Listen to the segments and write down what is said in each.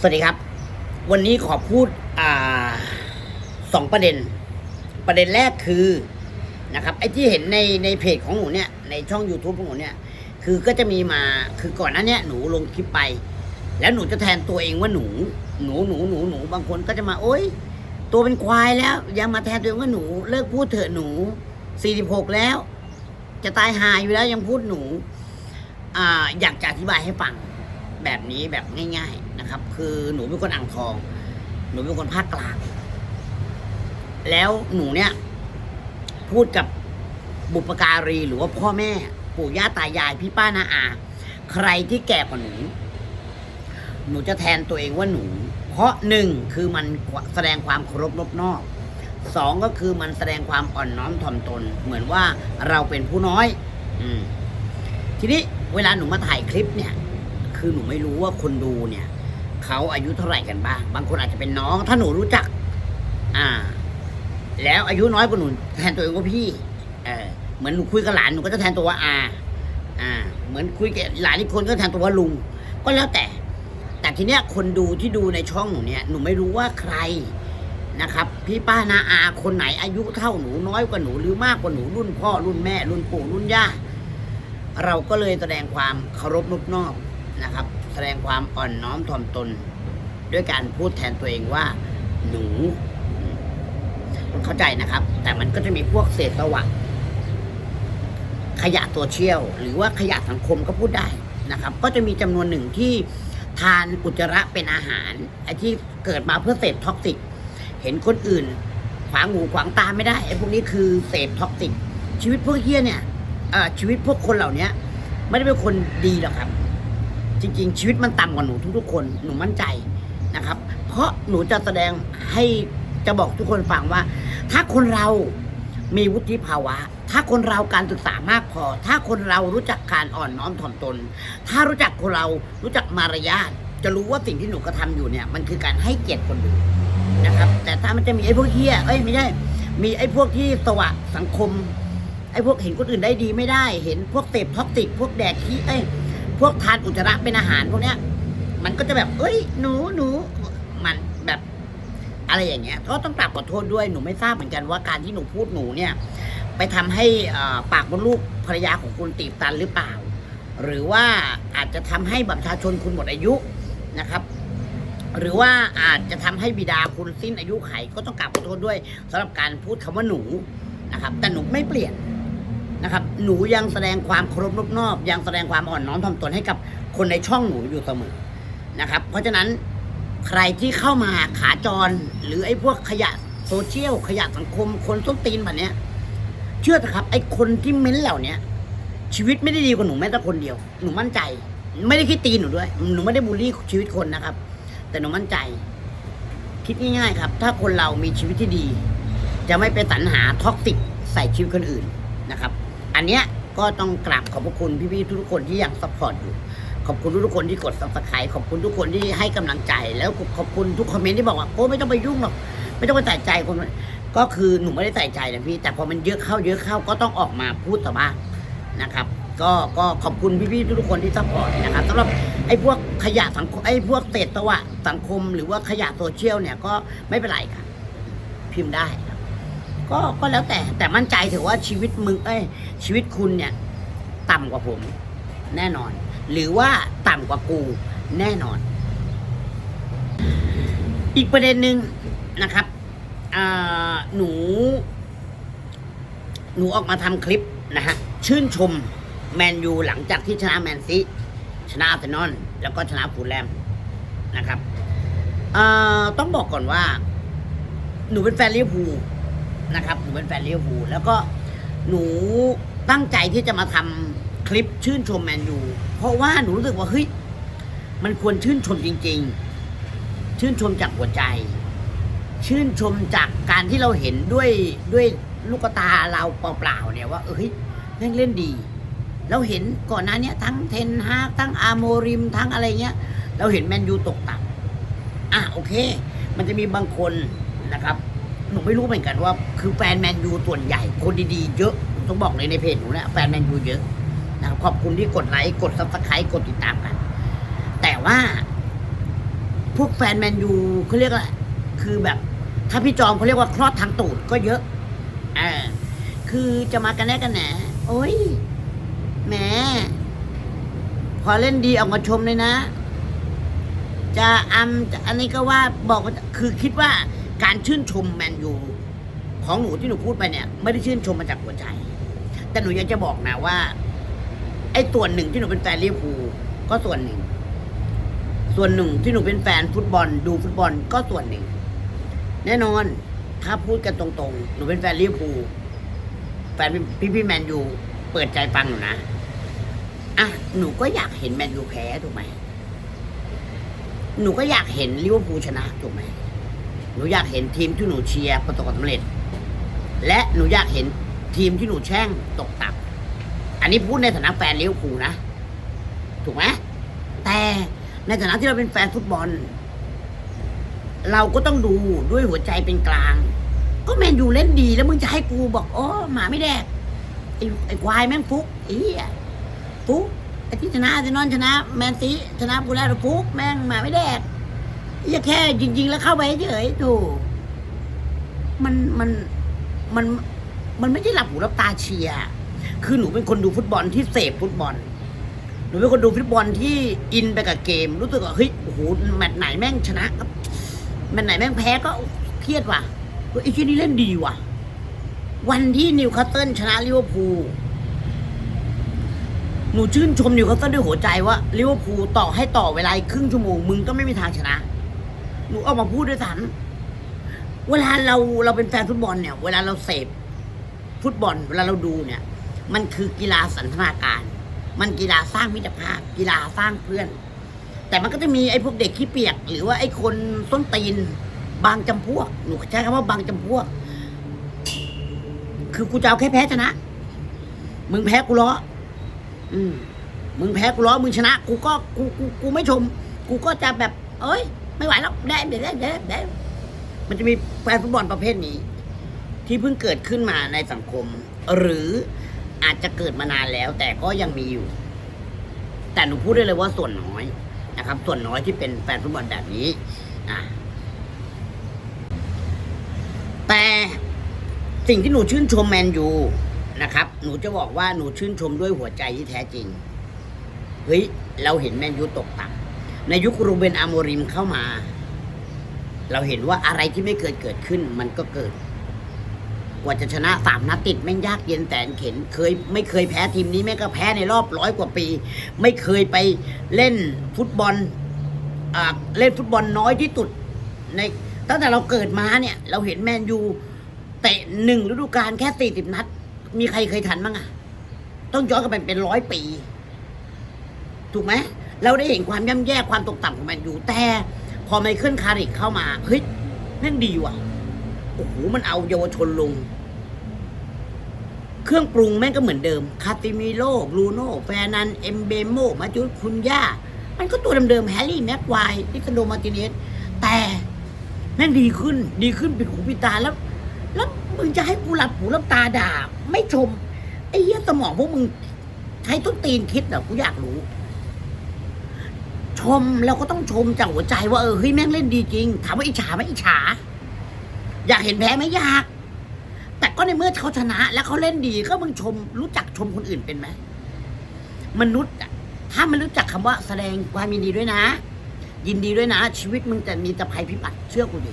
สวัสดีครับ วันนี้ขอพูดอ่าสองประเด็น ประเด็นแรกคือนะครับไอ้ที่เห็นในในเพจของหนูเนี่ยในช่อง YouTube ของหนูเนี่ยคือก็จะมีมาคือก่อนหน้านี้หนูลงคลิปไป แล้วหนูจะแทนตัวเองว่าหนู หนูหนูหนูหนูบางคนก็จะมาโอ๊ย ตัวเป็นควายแล้วย่ามาแทนตัวเองว่าหนู เลิกพูดเถอะหนูสี่สิบหกแล้ว จะตายหายอยู่แล้วยังพูดหนูอ่าอยากจะอธิบายให้ฟัง แบบนี้แบบง่าย ๆนะครับ คือหนูเป็นคนอ่างทอง หนูเป็นคนภาคกลาง แล้วหนูเนี่ย พูดกับบุปการีหรือว่าพ่อแม่ ปู่ย่าตายายพี่ป้านาอา ใครที่แก่กว่าหนู หนูจะแทนตัวเองว่าหนู เพราะหนึ่งคือมันแสดงความเคารพรบนอกสองก็คือมันแสดงความอ่อนน้อมถ่อมตน เหมือนว่าเราเป็นผู้น้อย อืมทีนี้เวลาหนูมาถ่ายคลิปเนี่ย คือหนูไม่รู้ว่าคนดูเนี่ยเขาอายุเท่าไหร่กันบ้าง บางคนอาจจะเป็นน้อง ถ้าหนูรู้จัก อ่า แล้วอายุน้อยกว่าหนูแทนตัวเองว่าพี่ เออเหมือนหนูคุยกับหลานหนูก็จะแทนตัวว่าอา อ่า เหมือนคุยกับหลานอีกคนก็แทนตัวว่าลุง ก็แล้วแต่ แต่ทีเนี้ยคนดูที่ดูในช่องหนูเนี่ย หนูไม่รู้ว่าใครนะครับ พี่ป้านาอาคนไหนอายุเท่าหนูน้อยกว่าหนูหรือมากกว่าหนูรุ่นพ่อรุ่นแม่ รุ่นปู่รุ่นย่า เราก็เลยแสดงความเคารพนบนอบ นะครับ แสดงความอ่อนน้อมถ่อมตน ด้วยการพูดแทนตัวเองว่า หนู เข้าใจนะครับ แต่มันก็จะมีพวกเศษสวะขยะตัวเชี่ยว หรือว่าขยะสังคมก็พูดได้นะครับ ก็จะมีจำนวนหนึ่งที่ทานอุจจาระเป็นอาหารไอ้ที่เกิดมาเพื่อเสพท็อกซิก เห็นคนอื่น ขวางหูขวางตาไม่ได้ไอ้พวกนี้คือเสพท็อกซิก ชีวิตพวกเฮียเนี่ยชีวิตพวกคนเหล่านี้ไม่ได้เป็นคนดีหรอกครับ ริง ๆ ชีวิตมันต่ำกว่าหนูทุกๆคนหนูมั่นใจนะครับ เพราะหนูจะแสดงให้จะบอกทุกคนฟังว่า ถ้าคนเรามีวุฒิภาวะ ถ้าคนเราการศึกษามากพอ ถ้าคนเรารู้จักการอ่อนน้อมถ่อมตน ถ้ารู้จักคนเรารู้จักมารยาทจะรู้ว่าสิ่งที่หนูกระทำอยู่เนี่ย มันคือการให้เกียรติคนดูนนะครับ แต่ถ้ามันจะมีไอ้พวกเฮียเอ้ยไม่ใช่มีไอ้พวกที่สวะสังคมไอ้พวกเห็นคนอื่นได้ดีไม่ได้ เห็นพวกเสพท็อกซิก พวกแดกขี้เอ้ย พวกทานอุจจาระเป็นอาหารพวกเนี้ย มันก็จะแบบ เอ้ย หนูหนูมันแบบ อะไรอย่างเงี้ยก็ต้องกราบขอโทษด้วยหนูไม่ทราบเหมือนกันว่าการที่หนูพูดหนูเนี่ย ไปทำให้อ่าปากมดลูกภรรยาของคุณตีบตันหรือเปล่า หรือว่าอาจจะทำให้บัตรประชาชนคุณหมดอายุนะครับหรือว่าอาจจะทำให้บิดาคุณสิ้นอายุไขก็ต้องกราบขอโทษด้วยสำหรับการพูดคำว่าหนูนะครับ แต่หนูไม่เปลี่ยน นะครับ หนูยังแสดงความเคารพนบนอบยังแสดงความอ่อนน้อมถ่อมตนให้กับคนในช่องหนูอยู่เสมอนะครับ เพราะฉะนั้นใครที่เข้ามาขาจร หรือไอ้พวกขยะโซเชียลขยะสังคมคนส้นตีนแบบเนี้ย เชื่อเถอะครับ ไอ้คนที่เม้นเหล่าเนี้ย ชีวิตไม่ได้ดีกว่าหนูแม้แต่คนเดียว หนูมั่นใจ ไม่ได้คิดตีหนูด้วย หนูไม่ได้บูลลี่ชีวิตคนนะครับ แต่หนูมั่นใจ คิดง่ายๆครับ ถ้าคนเรามีชีวิตที่ดี จะไม่ไปสรรหาท็อกซิกใส่ชีวิตคนอื่นนะครับ อันเนี้ยก็ต้องกราบขอบพระคุณพี่ๆทุกๆคนที่ยังซัพพอร์ตอยู่ ขอบคุณทุกๆคนที่กดซับสไครต์ขอบคุณทุกคนที่ให้กำลังใจ แล้วขอบคุณทุกคอมเมนต์ที่บอกว่าโอ้ไม่ต้องไปยุ่งหรอกไม่ต้องไปใส่ใจคนก็คือหนูไม่ได้ใส่ใจนะพี่ แต่พอมันเยอะเข้าเยอะเข้าก็ต้องออกมาพูดต่อบ้างนะครับก็ก็ขอบคุณพี่ๆทุกๆคนที่ซัพพอร์ตนะครับสำหรับไอ้พวกขยะสังคมไอ้พวกเศษตะวะสังคม หรือว่าขยะโซเชียลเนี่ยก็ไม่เป็นไรครับพิมพ์ได้ ก็ก็แล้วแต่แต่มั่นใจถือว่าชีวิตมึงเอ้ยชีวิตคุณเนี่ย ต่ำกว่าผม แน่นอน หรือว่าต่ำกว่ากูแน่นอน อีกประเด็นหนึ่งนะครับหนู หนูออกมาทำคลิปนะฮะชื่นชมแมนยูหลังจากที่ชนะแมนซีชนะอาร์เซนอลแล้วก็ชนะฟูลแลมนะครับต้องบอกก่อนว่า หนูเป็นแฟนลิเวอร์พูล นะครับหนูเป็นแฟนลิเวอร์พูลแล้วก็หนูตั้งใจที่จะมาทำคลิปชื่นชมแมนยูเพราะว่าหนูรู้สึกว่าเฮ้ยมันควรชื่นชมจริง ๆ ชื่นชมจากหัวใจ ชื่นชมจากการที่เราเห็นด้วยด้วยลูกตาเราเปล่าๆเนี่ยว่าเอ้ยแม่งเล่นดีเราเห็นก่อนหน้านี้ทั้งเทนฮากทั้งอาโมริมทั้งอะไรเงี้ย เราเห็นแมนยูตกต่ำอะโอเค มันจะมีบางคนนะครับ หนูไม่รู้เหมือนกันว่า คือแฟนแมนยูส่วนใหญ่คนดีๆเยอะต้องบอกเลยในเพจหนูนี่ยแฟนแมนยูเยอะนะครับขอบคุณที่กดไลค์กดซับสไครต์กดติดตามกัน แต่ว่า พวกแฟนแมนยูเขาเรียกอะไรคือแบบ ถ้าพี่จอมเขาเรียกว่าคลอดทางตูดก็เยอะอ่าคือจะมากันแน่กันแหนโอ้ยแหมพอเล่นดีออกมาชมเลยนะ จะอำจะอันนี้ก็ว่าบอกว่าคือคิดว่า การชื่นชมแมนยูของหนูที่หนูพูดไปเนี่ยไม่ได้ชื่นชมมาจากหัวใจ แต่หนูอยากจะบอกนะว่า ไอ้ส่วนหนึ่งที่หนูเป็นแฟนลิเวอร์พูลก็ส่วนหนึ่ง ส่วนหนึ่งที่หนูเป็นแฟนฟุตบอล ดูฟุตบอลก็ส่วนหนึ่ง แน่นอนถ้าพูดกันตรงๆ หนูเป็นแฟนลิเวอร์พูลแฟนพี่พี่แมนยูเปิดใจฟังหนูนะอะหนูก็อยากเห็นแมนยูแพ้ถูกไหมหนูก็อยากเห็นลิเวอร์พูลชนะถูกไหม หนูอยากเห็นทีมที่หนูเชียร์ประสบความสำเร็จ และหนูอยากเห็นทีมที่หนูแช่งตกต่ำอันนี้พูดในฐานะแฟนเลิเวอร์พูลนะ ถูกไหมแต่ในฐานะที่เราเป็นแฟนฟุตบอล เราก็ต้องดูด้วยหัวใจเป็นกลาง ก็แมนยูเล่นดีแล้วมึงจะให้กูบอกโอ้หมาไม่แดกไอ้ไอ้ควายแม่งฟุกไอ้เหี้ยฟุกไอ้ที่ชนะอาร์เซนอนชนะ แมนซีชนะกูแล้วฟุกแม่งหมาไม่แดก อย่าแค่จริง ๆ แล้วเข้าไปเฉยๆถูกมันมันมันมันไม่ใช่หลับหูหลับตาเชียร์คือหนูเป็นคนดูฟุตบอลที่เสพฟุตบอล หนูเป็นคนดูฟุตบอลที่อินไปกับเกม รู้สึกว่าเฮ้ยโอ้โหแมตช์ไหนแม่งชนะแมตช์ไหนแม่งแพ้ก็เครียดว่ะไอ้ที่นี่เล่นดีว่ะ วันที่นิวคาสเซิลชนะลิเวอร์พูลหนูชื่นชมนิวคาสเซิลด้วยหัวใจว่าลิเวอร์พูลต่อให้ต่อเวลาครึ่งชั่วโมงมึงก็ไม่มีทางชนะ หนูออกมาพูดด้วยซ้ำเวลาเราเราเป็นแฟนฟุตบอลเนี่ย เวลาเราเสพฟุตบอล เวลาเราดูเนี่ย มันคือกีฬาสันทนาการ มันกีฬาสร้างมิตรภาพ กีฬาสร้างเพื่อน แต่มันก็จะมีไอ้พวกเด็กขี้เปียก หรือว่าไอ้คนส้นตีนบางจำพวก หนูใช้คำว่าบางจำพวก คือกูจะเอาแค่แพ้ชนะ มึงแพ้กูล้ออืมมึงแพ้กูล้อมึงชนะ กูก็กูกูกูไม่ชม กูก็จะแบบ เอ้ย ไม่ไหวแล้วได้ได้ได้ได้ได้มันจะมีแฟนฟุตบอลประเภทนี้ ที่เพิ่งเกิดขึ้นมาในสังคม หรืออาจจะเกิดมานานแล้ว แต่ก็ยังมีอยู่ แต่หนูพูดได้เลยว่าส่วนน้อยนะครับ ส่วนน้อยที่เป็นแฟนฟุตบอลแบบนี้อะแต่สิ่งที่หนูชื่นชมแมนยูนะครับ หนูจะบอกว่าหนูชื่นชมด้วยหัวใจที่แท้จริง เฮ้ย เราเห็นแมนยูตกต่ำ ในยุครูเบนอาโมริมเข้ามา เราเห็นว่าอะไรที่ไม่เกิดเกิดขึ้นมันก็เกิด กว่าจะชนะสามนัดติดแม่งยากเย็นแสนเข็นเคย ไม่เคยแพ้ทีมนี้แม่งก็แพ้ในรอบร้อยกว่าปี ไม่เคยไปเล่นฟุตบอลอเล่นฟุตบอลน้อยที่สุดในตั้งแต่เราเกิดมาเนี่ย เราเห็นแมนยูเตะหนึ่งฤดูกาลแค่สี่สิบนัด มีใครเคยทันบ้างอะต้องย้อนกลับไปเป็นร้อยปี ถูกไหม เราได้เห็นความย่ำแย่ความตกต่ำของแมนยูแต่พอไมเคิลคาริกเข้ามาเฮ้ยแม่งดีว่ะโอ้โหมันเอาเยาวชนลง เครื่องปรุงแม่งก็เหมือนเดิมคาติมิโลบรูโน่แฟนันเอมเบโมมาจุคุณย่า มันก็ตัวเดิมๆแฮร์รี่แม็กควายนิคโดมาร์ติเนสแต่แม่งดีขึ้น ดีขึ้นปิดหูปิดตาแล้ว แล้วมึงจะให้กูหลับหูหลับตาด่า ไม่ชม ไอ้เหี้ยสมองพวกมึงใช้ต้นตีนคิดเหรอกูอยากรู้ มเราก็ต้องชมจากหัวใจว่าเออเฮ้ยแม่งเล่นดีจริง ถามว่าอิจฉาไหมอิจฉา อยากเห็นแพ้ไหมอยาก แต่ก็ในเมื่อเขาชนะ แล้วเขาเล่นดีก็มึงชม รู้จักชมคนอื่นเป็นไหมมนุษย์ถ้ามันรู้จักคำว่าแสดงความยินดีด้วยนะ ยินดีด้วยนะ ชีวิตมึงจะมีแต่ภัยพิบัติเชื่อกูดิ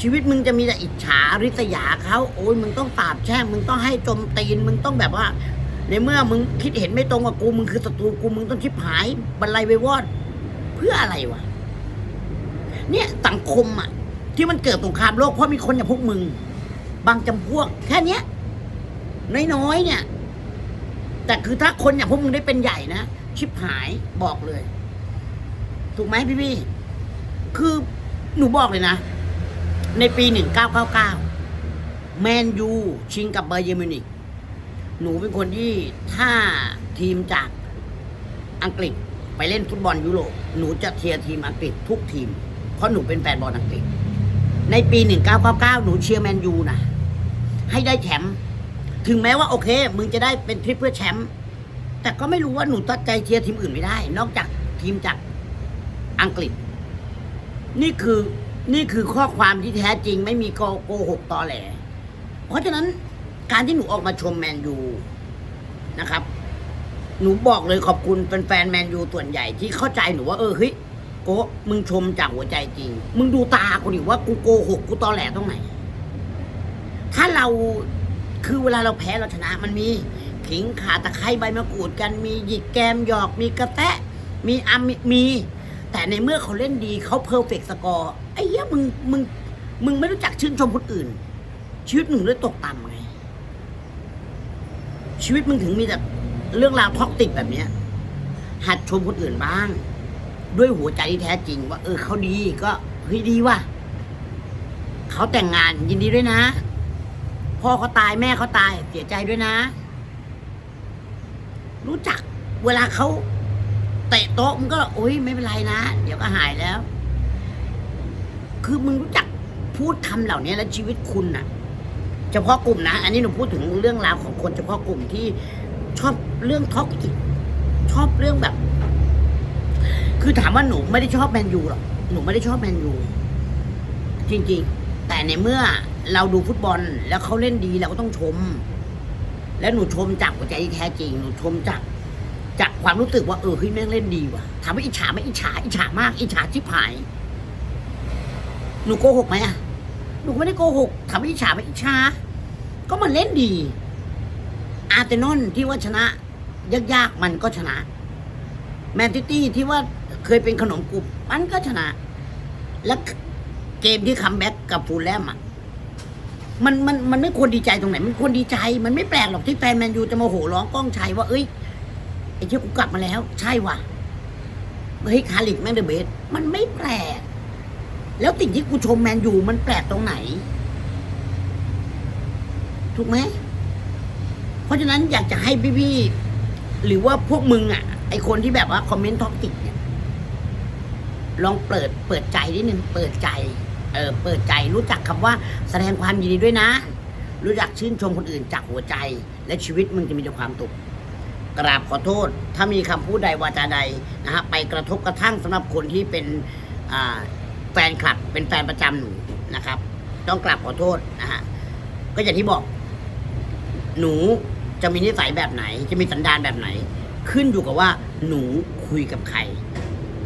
ชีวิตมึงจะมีแต่อิจฉาริษยาเขาโอ้ยมึงต้องปราบแช่งมึงต้องให้จมตีนมึงต้องแบบว่า ในเมื่อมึงคิดเห็นไม่ตรงกับกูมึงคือศัตรูกูมึงต้องชิบหายบรรลัยไปวอด เพื่ออะไรวะ เนี่ยสังคมอะที่มันเกิดสงครามโลกเพราะมีคนอย่างพวกมึง บางจำพวก แค่เนี้ยน้อยๆเนี่ย แต่คือถ้าคนอย่างพวกมึงได้เป็นใหญ่นะชิบหายบอกเลย ถูกไหมพี่พี่คือหนูบอกเลยนะ ในปีหนึ่งเก้าเก้าเก้าแมนยูชิงกับเบอร์เยมินิกหนูเป็นคนที่ถ้าทีมจากอังกฤษ ไปเล่นฟุตบอลยุโรปหนูจะเชียร์ทีมอังกฤษทุกทีม เพราะหนูเป็นแฟนบอลอังกฤษ ในปี 1999 หนูเชียร์แมนยูนะให้ได้แชมป์ถึงแม้ว่าโอเค มึงจะได้เป็นทริปเพื่อแชมป์แต่ก็ไม่รู้ว่าหนูตัดใจเชียร์ทีมอื่นไม่ได้ นอกจากทีมจากอังกฤษ นี่คือนี่คือข้อความที่แท้จริง ไม่มีโกโกหกตอแหล เพราะฉะนั้นการที่หนูออกมาชมแมนยูนะครับ หนูบอกเลยขอบคุณแฟนแมนยูส่วนใหญ่ที่เข้าใจหนูว่าเออเฮ้ยโกะมึงชมจากหัวใจจริง มึงดูตากูดิว่ากูโกหกกูตอแหลตรงไหน ถ้าเราคือเวลาเราแพ้เราชนะมันมีขิงขาตะไคร้ใบมะกรูดกันมีหยิกแกมหยอกมีกระแตะ มีอัมมี แต่ในเมื่อเขาเล่นดีเขาเพอร์เฟกต์สกอร์ไอ้เหี้ยมึงมึงมึงไม่รู้จักชื่นชมคนอื่น ชีวิตมึงเลยตกต่ำไงชีวิตมึงถึงมีแต่ เรื่องราวท็อกติกแบบเนี้ย หัดชมคนอื่นบ้าง ด้วยหัวใจที่แท้จริง ว่า เออเขาดีก็เฮ้ยดีว่ะเขาแต่งงานยินดีด้วยนะ พ่อเขาตายแม่เขาตายเสียใจด้วยนะ รู้จักเวลาเขาเตะโต๊ะมึงก็โอ้ยไม่เป็นไรนะ เดี๋ยวก็หายแล้ว คือมึงรู้จักพูดคำเหล่านี้แล้วชีวิตคุณน่ะ เฉพาะกลุ่มนะ อันนี้หนูพูดถึงเรื่องราวของคนเฉพาะกลุ่มที่ ชอบเรื่องท็อกซิกชอบเรื่องแบบ คือถามว่าหนูไม่ได้ชอบแมนยูหรอกหนูไม่ได้ชอบแมนยูจริง ๆ แต่ในเมื่อเราดูฟุตบอลแล้วเขาเล่นดีเราก็ต้องชม แล้วหนูชมจากหัวใจที่แท้จริง หนูชมจากจากความรู้สึกว่าเออเฮ้ยแม่งเล่นดีว่ะถามว่าอิจฉาไหมอิจฉาอิจฉามากอิจฉาชิบหาย หนูโกหกไหมอะหนูไม่ได้โกหกถามว่าอิจฉาไหมอิจฉาก็มันเล่นดี อาร์เตนอนที่ว่าชนะ ยากๆมันก็ชนะ แมนซิตี้ที่ว่าเคยเป็นขนมกรุบมันก็ชนะ แล้วเกมที่คัมแบ็กกับฟูลแลมอะมันมันมันไม่ควรดีใจตรงไหน มันควรดีใจ มันไม่แปลกหรอกที่แฟนแมนยูจะมาโห่ร้องก้องชัยว่า เอ้ยไอ้เชี่ยกูกลับมาแล้ว ใช่ว่ะเฮ้ยคาริกแมนเดเบสมันไม่แปลก แล้วสิ่งที่กูชมแมนยูมันแปลกตรงไหน ถูกไหม ราะฉะนั้นอยากจะให้พี่ๆหรือว่าพวกมึงอะ ไอคนที่แบบว่าคอมเมนต์ท็อกติกเนี่ยลองเปิดเปิดใจนิดนึงเปิดใจ เออเปิดใจรู้จักคำว่าแสดงความยินดีด้วยนะ รู้จักชื่นชมคนอื่นจากหัวใจ และชีวิตมึงจะมีแต่ความสุขกราบขอโทษ ถ้ามีคำพูดใดวาจาใดนะฮะไปกระทบกระทั่งสำหรับคนที่เป็นแฟนคลับ เป็นแฟนประจำหนูนะครับ ต้องกราบขอโทษนะฮะก็อย่างที่บอก หนู จะมีนิสัยแบบไหน จะมีสันดานแบบไหน ขึ้นอยู่กับว่าหนูคุยกับใคร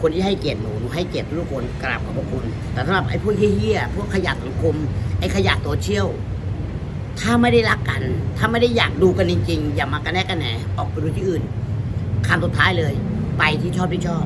คนที่ให้เกียรติหนูหนูให้เกียรติทุกคนกราบขอบพระคุณ แต่สำหรับไอ้พวกเฮี้ยๆพวกขยะสังคม ไอ้ขยะโซเชียลถ้าไม่ได้รักกัน ถ้าไม่ได้อยากดูกันจริงๆ อย่ามากระแนกกระแหนออกไปดูที่อื่นคำสุดท้ายเลย ไปที่ชอบที่ชอบ